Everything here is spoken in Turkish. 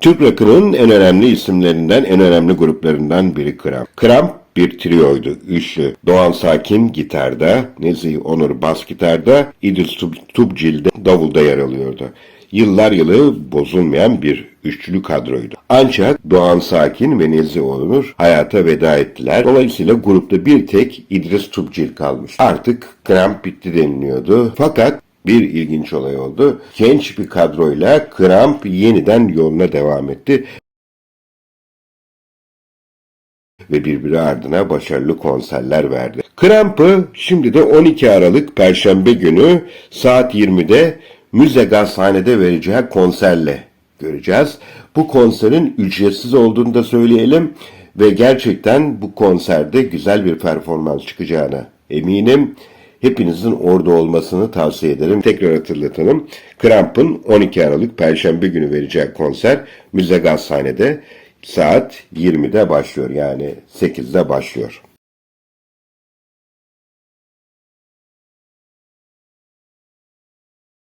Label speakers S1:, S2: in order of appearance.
S1: Türk rock'ının en önemli isimlerinden, en önemli gruplarından biri Kramp. Kramp bir trioydu. Üçlü. Doğan Sakin gitarda, Nezih Onur bas gitarda, İdris Tub- Tubcil de davulda yer alıyordu. Yıllar yılı bozulmayan bir üçlü kadroydu. Ancak Doğan Sakin ve Nezih Onur hayata veda ettiler. Dolayısıyla grupta bir tek İdris Tubcil kalmış. Artık Kramp bitti deniliyordu. Fakat bir ilginç olay oldu. Genç bir kadroyla Kramp yeniden yoluna devam etti ve birbiri ardına başarılı konserler verdi. Kramp'ı şimdi de 12 Aralık Perşembe günü saat 20'de Müze Gazhane'de vereceği konserle göreceğiz. Bu konserin ücretsiz olduğunu da söyleyelim ve gerçekten bu konserde güzel bir performans çıkacağına eminim. Hepinizin orada olmasını tavsiye ederim. Tekrar hatırlatalım. Kramp'ın 12 Aralık Perşembe günü vereceği konser Müze Gazhane'de saat 20'de başlıyor. Yani 8'de başlıyor.